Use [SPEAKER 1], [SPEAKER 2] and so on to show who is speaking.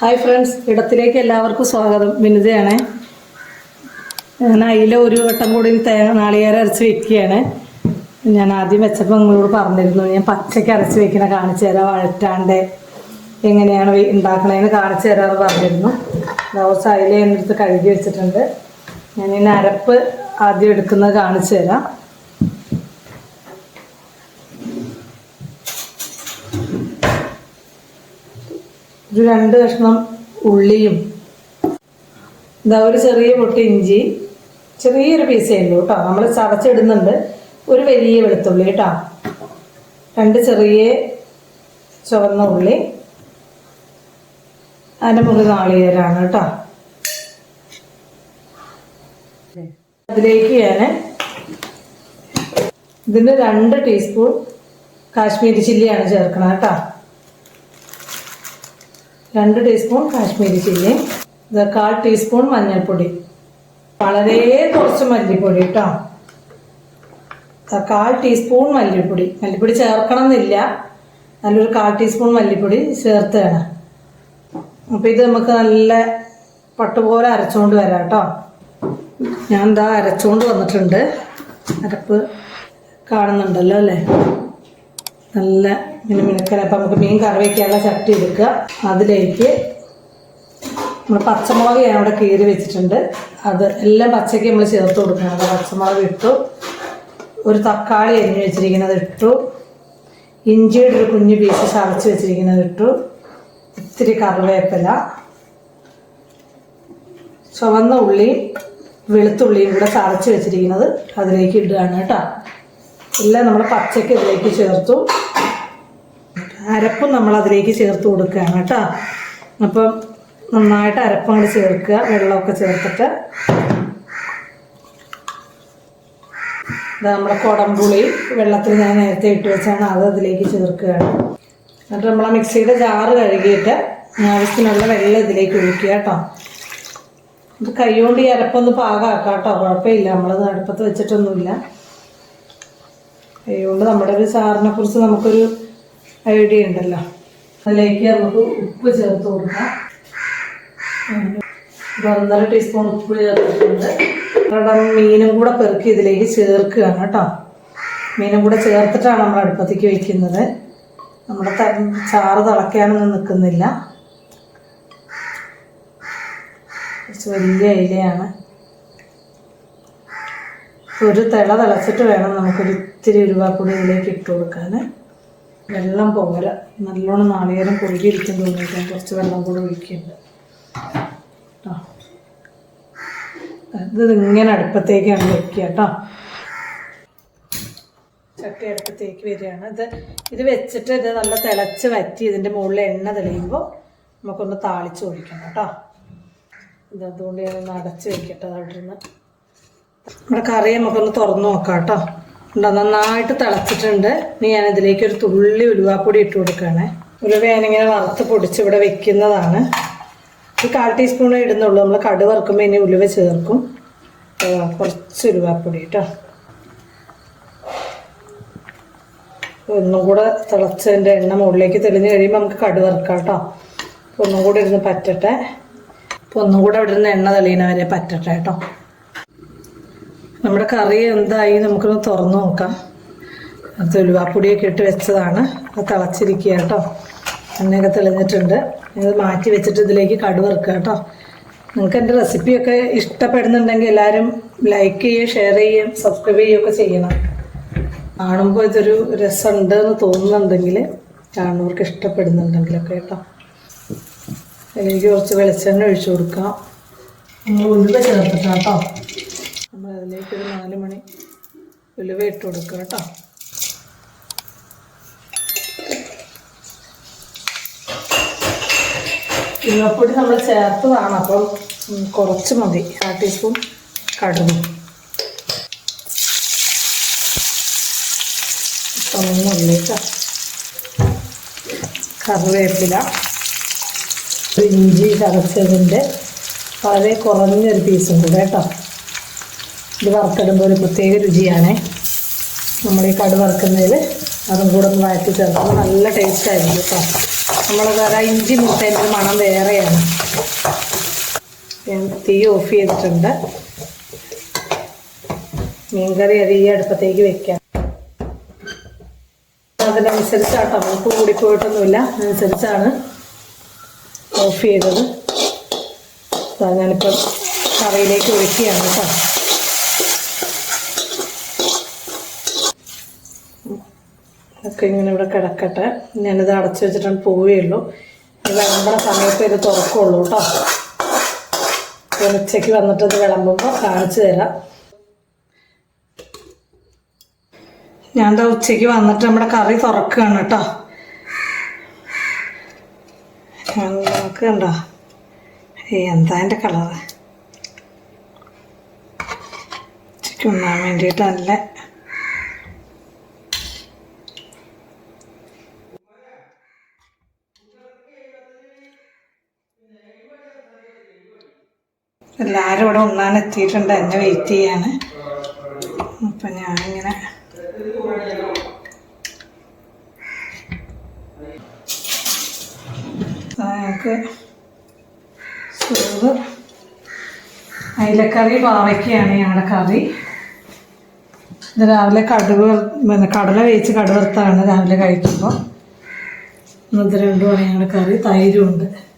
[SPEAKER 1] Hi friends ഇടത്തിലേക്ക് എല്ലാവർക്കും സ്വാഗതം. വിനിതയാണ്. ഞാൻ അയില ഒരു വട്ടം കൂടി തേങ്ങ നാളികേരം അരച്ച് വെക്കുകയാണ്. ഞാൻ ആദ്യം വെച്ചപ്പോൾ നിങ്ങളോട് പറഞ്ഞിരുന്നു ഞാൻ പച്ചയ്ക്ക് അരച്ച് വെക്കണ കാണിച്ചു തരാം വഴറ്റാണ്ട് എങ്ങനെയാണ് ഉണ്ടാക്കണതെന്ന് കാണിച്ചു തരാമെന്ന് പറഞ്ഞിരുന്നു. ദിവസം അയില എന്നെടുത്ത് കഴുകി വെച്ചിട്ടുണ്ട്. ഞാൻ ഈ അരപ്പ് ആദ്യം എടുക്കുന്നത് കാണിച്ചു തരാം. ഒരു രണ്ട് കഷ്ണം ഉള്ളിയും. ഇതാ ഒരു ചെറിയ പൊട്ടി ഇഞ്ചി. ചെറിയൊരു പീസ് ഉള്ളൂ കേട്ടോ. നമ്മൾ ചതച്ചിടുന്നുണ്ട്. ഒരു വലിയ വെളുത്തുള്ളി കേട്ടോ. രണ്ട് ചെറിയ ചുവന്ന ഉള്ളി. അതിന്റെ മുറി നാളികേരാണ് കേട്ടോ. അതിലേക്ക് ഞാൻ ഇതിന് രണ്ട് ടീസ്പൂൺ കാശ്മീരി ചില്ലിയാണ് ചേർക്കണം കേട്ടോ. രണ്ട് ടീസ്പൂൺ കാശ്മീരി ചില്ലി ഇത് കാൽ ടീസ്പൂൺ മഞ്ഞൾപ്പൊടി. വളരെ കുറച്ച് മല്ലിപ്പൊടി കേട്ടോ കാൽ ടീസ്പൂൺ മല്ലിപ്പൊടി. മല്ലിപ്പൊടി ചേർക്കണം എന്നില്ല നല്ലൊരു കാൽ ടീസ്പൂൺ മല്ലിപ്പൊടി ചേർത്താണ് അപ്പോൾ ഇത് നമുക്ക് നല്ല പട്ടുപോലെ അരച്ചുകൊണ്ട് വരാം കേട്ടോ ഞാൻ എന്താ അരച്ചുകൊണ്ട് വന്നിട്ടുണ്ട്. അരപ്പ് കാണുന്നുണ്ടല്ലോ അല്ലേ? നല്ല ഇങ്ങനെ മിനുക്കനെ. അപ്പം നമുക്ക് മീൻ കറി വയ്ക്കാനുള്ള ചട്ടി എടുക്കുക. അതിലേക്ക് നമ്മൾ പച്ചമുളക് ഞാൻ അവിടെ കീറി വെച്ചിട്ടുണ്ട്. അത് എല്ലാം പച്ചയ്ക്ക് നമ്മൾ ചേർത്ത് കൊടുക്കണം. അത് പച്ചമുളക് ഇട്ടു. ഒരു തക്കാളി അരിഞ്ഞ് വെച്ചിരിക്കുന്നത് ഇട്ടു. ഇഞ്ചിയുടെ ഒരു കുഞ്ഞു പീസ് ചതച്ച് വെച്ചിരിക്കുന്നത് ഇട്ടു. ഇത്തിരി കറിവേപ്പില. ചുവന്ന ഉള്ളിയും വെളുത്തുള്ളിയും കൂടെ ചതച്ച് വെച്ചിരിക്കുന്നത് അതിലേക്ക് ഇടുകയാണ് കേട്ടോ. എല്ലാം നമ്മൾ പച്ചക്ക് ഇതിലേക്ക് ചേർത്തു. അരപ്പും നമ്മൾ അതിലേക്ക് ചേർത്ത് കൊടുക്കുകയാണ് കേട്ടോ. അപ്പം നന്നായിട്ട് അരപ്പങ്ങൾ ചേർക്കുക വെള്ളമൊക്കെ ചേർത്തിട്ട്. ഇത് നമ്മുടെ കുടംപുളി വെള്ളത്തിൽ ഞാൻ നേരത്തെ ഇട്ട് വെച്ചാണ് അത് അതിലേക്ക് ചേർക്കുകയാണ്. എന്നിട്ട് നമ്മൾ ആ മിക്സിയുടെ ജാറ് കഴുകിയിട്ട് ആവശ്യത്തിനുള്ള വെള്ളം ഇതിലേക്ക് ഒഴിക്കുക കേട്ടോ. ഇത് കൈകൊണ്ട് ഈ അരപ്പൊന്ന് പാകമാക്കാം കേട്ടോ കുഴപ്പമില്ല. നമ്മളത് അടുപ്പത്ത് വെച്ചിട്ടൊന്നുമില്ല. അതുകൊണ്ട് നമ്മുടെ ഒരു സാറിനെ കുറിച്ച് നമുക്കൊരു ഐഡിയ ഉണ്ടല്ലോ. അതിലേക്ക് നമുക്ക് ഉപ്പ് ചേർത്ത് കൊടുക്കാം. ഒന്നര ടീസ്പൂൺ ഉപ്പ് ചേർത്തിട്ടുണ്ട്. നമ്മുടെ മീനും കൂടെ പെറുക്കി ഇതിലേക്ക് ചേർക്കുകയാണ് കേട്ടോ. മീനും കൂടെ ചേർത്തിട്ടാണ് നമ്മൾ അടുപ്പത്തേക്ക് വയ്ക്കുന്നത് നമ്മുടെ ചാറ് തിളയ്ക്കാനൊന്നും നിൽക്കുന്നില്ല. കുറച്ച് വലിയ ഇലയാണ്. ഒരു തിള തിളച്ചിട്ട് വേണം നമുക്കൊരു ഇത്തിരി ഉരുവാപ്പൊടി ഇതിലേക്ക് ഇട്ട് കൊടുക്കാൻ വെള്ളം പോര നല്ലോണം നാളികേരം കുറുകിയിരിക്കും തോന്നിയിട്ട് കുറച്ച് വെള്ളം കൂടെ ഒഴിക്കുന്നുണ്ട്. കേട്ടോ ഇങ്ങനെ അടുപ്പത്തേക്കാണ് വെക്കുക കേട്ടോ ചട്ടി അടുപ്പത്തേക്ക് വരികയാണ്. ഇത് ഇത് വെച്ചിട്ട് ഇത് നല്ല തിളച്ച് വറ്റി ഇതിന്റെ മുകളിൽ എണ്ണ തെളിയുമ്പോൾ നമുക്കൊന്ന് താളിച്ച് ഒഴിക്കണം കേട്ടോ ഇത് അതുകൊണ്ട് ഞാനൊന്ന് അടച്ച് വെക്കട്ടെ അവിടെ ഇരുന്ന് നമ്മുടെ കറി നമുക്കൊന്ന് തുറന്ന് നോക്കാം കേട്ടോ ഉണ്ടോ നന്നായിട്ട് തിളച്ചിട്ടുണ്ട്. ഇനി ഞാൻ ഇതിലേക്ക് ഒരു തുള്ളി ഉലുവാപ്പൊടി ഇട്ട് കൊടുക്കുകയാണേ. ഉലുവേനിങ്ങനെ വറുത്ത് പൊടിച്ച് ഇവിടെ വെക്കുന്നതാണ്. ഒരു കാൽ ടീസ്പൂണേ ഇടുന്നുള്ളൂ. നമ്മൾ കടു വറുക്കുമ്പോൾ ഇനി ഉലുവ ചേർക്കും. കുറച്ച് ഉലുവാപ്പൊടി കേട്ടോ. ഒന്നും കൂടെ തിളച്ചതിന്റെ എണ്ണ മുകളിലേക്ക് തെളിഞ്ഞ് കഴിയുമ്പോൾ നമുക്ക് കടു വറുക്കാം കേട്ടോ. ഒന്നും കൂടെ ഇരുന്ന് പറ്റട്ടെ. അപ്പോൾ ഒന്നും കൂടെ ഇവിടെ നിന്ന് എണ്ണ തെളിയുന്നവരെ പറ്റട്ടെ കേട്ടോ. നമ്മുടെ കറി എന്തായി നമുക്കൊന്ന് തുറന്നു നോക്കാം. അത് ഉലുവാപ്പൊടിയൊക്കെ ഇട്ട് വെച്ചതാണ്. അത് തിളച്ചിരിക്കുക കേട്ടോ. എണ്ണയൊക്കെ തെളിഞ്ഞിട്ടുണ്ട്. ഇത് മാറ്റി വെച്ചിട്ട് ഇതിലേക്ക് കടു വറുക്കുക കേട്ടോ. നിങ്ങൾക്ക് എന്റെ റെസിപ്പിയൊക്കെ ഇഷ്ടപ്പെടുന്നുണ്ടെങ്കിൽ എല്ലാവരും ലൈക്ക് ചെയ്യുക ഷെയർ ചെയ്യുകയും സബ്സ്ക്രൈബ് ചെയ്യുകയൊക്കെ ചെയ്യണം. കാണുമ്പോൾ ഇതൊരു രസമുണ്ട് എന്ന് തോന്നുന്നുണ്ടെങ്കിൽ കാണുന്നവർക്ക് ഇഷ്ടപ്പെടുന്നുണ്ടെങ്കിലൊക്കെ കേട്ടോ. അതിലേക്ക് കുറച്ച് വെളിച്ചെണ്ണ ഒഴിച്ചു കൊടുക്കാം. ഉള്ളിൽ ചേർത്തിട്ടാട്ടോ നമ്മൾ അതിലേക്ക് ഒരു നാല് മണി ഉലുവ ഇട്ട് കൊടുക്കുക കേട്ടോ. ഉലുവപ്പൊടി നമ്മൾ ചേർത്തതാണ് അപ്പം കുറച്ച് മതി. അര ടീസ്പൂൺ കടുക്. കറിവേപ്പില ഇഞ്ചി ചതച്ചതിന്റെ വളരെ കുറഞ്ഞൊരു പീസും കൂടെ കേട്ടോ. ഇത് വറുത്തിടുമ്പോൾ ഒരു പ്രത്യേക രുചിയാണേ. നമ്മൾ ഈ കട് വറുക്കുന്നതിൽ അതും കൂടെ ഒന്ന് വഴറ്റി ചേർക്കുമ്പോൾ നല്ല ടേസ്റ്റ് ആയിരിക്കും കേട്ടോ. നമ്മൾ വേറെ ഇഞ്ചി മുട്ടേന്റെ മണം വേറെയാണ്. ഞാൻ തീ ഓഫ് ചെയ്തിട്ടുണ്ട്. മീൻകറി അത് ഈ അടുപ്പത്തേക്ക് വെക്കാം. അതിനനുസരിച്ചാട്ടോ നമുക്ക് കൂടിപ്പോയിട്ടൊന്നുമില്ല. അതനുസരിച്ചാണ് ഓഫ് ചെയ്തത്. ഞാനിപ്പോൾ ഞാനിപ്പം കറിയിലേക്ക് ഒഴിക്കുകയാണ് കേട്ടോ. ഒക്കെ ഇങ്ങനെ ഇവിടെ കിടക്കട്ടെ. ഞാനിത് അടച്ചു വെച്ചിട്ടാണ് പോവുകയുള്ളൂ. വിളമ്പണ സമയത്ത് ഇത് തുറക്കുള്ളൂ കേട്ടോ. ഉച്ചയ്ക്ക് വന്നിട്ട് ഇത് വിളമ്പുമ്പോൾ കാണിച്ചു തരാം. ഞാൻ എന്താ ഉച്ചയ്ക്ക് വന്നിട്ട് നമ്മുടെ കറി തുറക്കുകയാണ് കേട്ടോ. നമുക്ക് കണ്ടോ എന്താ എന്റെ കളറ്? ഉച്ചയ്ക്ക് ഉണ്ണാൻ വേണ്ടിയിട്ട് എല്ലാവരും ഇവിടെ ഒന്നാണ് എത്തിയിട്ടുണ്ട്. എന്നെ വെയിറ്റ് ചെയ്യാണ്. അപ്പം ഞാനിങ്ങനെ ഞങ്ങൾക്ക് ചോറ് അയിലക്കറി പാവയ്ക്കാണ് ഞങ്ങളുടെ കറി. ഇത് രാവിലെ കടുക് വറ- പിന്നെ കടല വേവിച്ച് കടുവർത്താണ് രാവിലെ കഴിക്കുമ്പോൾ ഇന്നത്തെ രണ്ടു ഞങ്ങളുടെ കറി. തൈരും ഉണ്ട്.